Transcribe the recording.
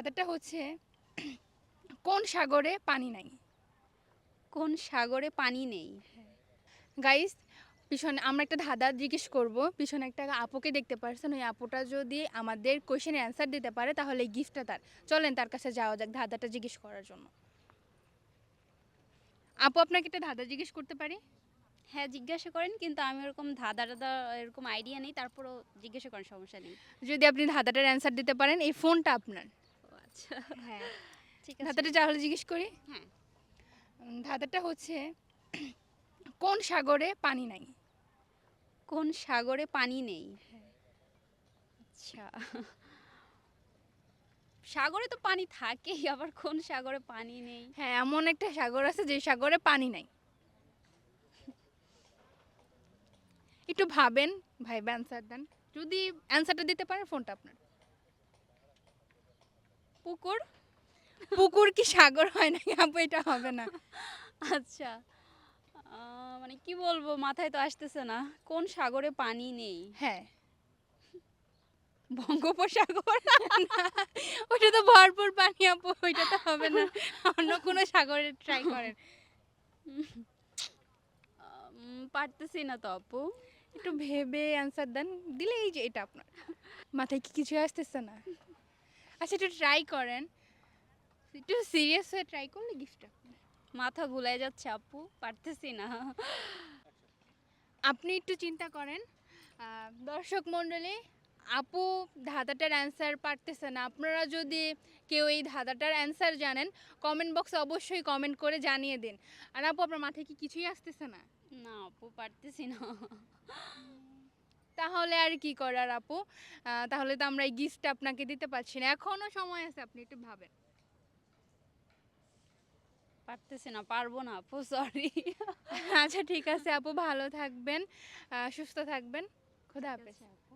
ধাঁধাটা হচ্ছে কোন সাগরে পানি নাই। কোন সাগরে পানি নেই? গাইস পিছনে আমরা একটা ধাঁধা জিজ্ঞেস করব। পিছনে একটা আপুকে দেখতে পারছেন। ওই আপুটা যদি আমাদের কোয়েশ্চেনের অ্যান্সার দিতে পারে তাহলে এই গিফটটা তার। চলেন তার কাছে যাওয়া যাক ধাঁধাটা জিজ্ঞেস করার জন্য। আপু আপনাকে একটা ধাঁধা জিজ্ঞেস করতে পারি? হ্যাঁ জিজ্ঞাসা করেন কিন্তু আমি ওরকম ধাঁধা টাধা এরকম আইডিয়া নেই তারপরও জিজ্ঞাসা করেন সমস্যা নেই। যদি আপনি ধাঁধাটার অ্যান্সার দিতে পারেন এই ফোনটা আপনার। আচ্ছা। হ্যাঁ ঠিক আছে। ধাঁধাটা তাহলে জিজ্ঞেস করি? হ্যাঁ। ধাঁধাটা হচ্ছে কোন সাগরে পানি নাই? কোন সাগরে পানি নেই? আচ্ছা। সাগরে তো পানি থাকেই আবার কোন সাগরে পানি নেই? হ্যাঁ এমন একটা সাগর আছে যে সাগরে পানি নাই। একটু ভাবেন ভাই অ্যান্সার দেন। যদি অ্যান্সারটা দিতে পারেন ফোনটা আপনার। পুকুর? পুকুর কি সাগর হয় না আপু এটা হবে না। আচ্ছা। মানে কি বলব মাথায় তো আসতেছে না। কোন সাগরে পানি নেই? হ্যাঁ। বঙ্গোপসাগর? ওইটা তো ভরপুর পানি আপু ওইটা তো হবে না। অন্য কোনো সাগরে ট্রাই করেন। পারতেছি না তো আপু। একটু ভেবে অ্যান্সার দেন দিলে এই যে এটা আপনার। মাথায় কি কিছু আসতেছে না? আচ্ছা একটু ট্রাই করেন। একটু সিরিয়াস হয়ে ট্রাই করলে গিফটটা মাথা ঘুলাই যাচ্ছে আপু পারতেছি না। আপনি একটু চিন্তা করেন। দর্শক মণ্ডলী আপু ধাঁধাটার অ্যান্সার পারতেছে না। আপনারা যদি কেউ এই ধাঁধাটার অ্যান্সার জানেন কমেন্ট বক্সে অবশ্যই কমেন্ট করে জানিয়ে দিন। আর আপু আপনার মাথায় কি কিছুই আসতেছে না? না আপু পারতেছি না। তাহলে আর কি করার আপু? তাহলে তো আমরা এই গিফটটা আপনাকে দিতে পারছি না। এখনও সময় আছে আপনি একটু ভাবেন। পারতেছি না পারব না আপু সরি আচ্ছা ঠিক আছে আপু ভালো থাকবেন সুস্থ থাকবেন। খোদা হাফেজ।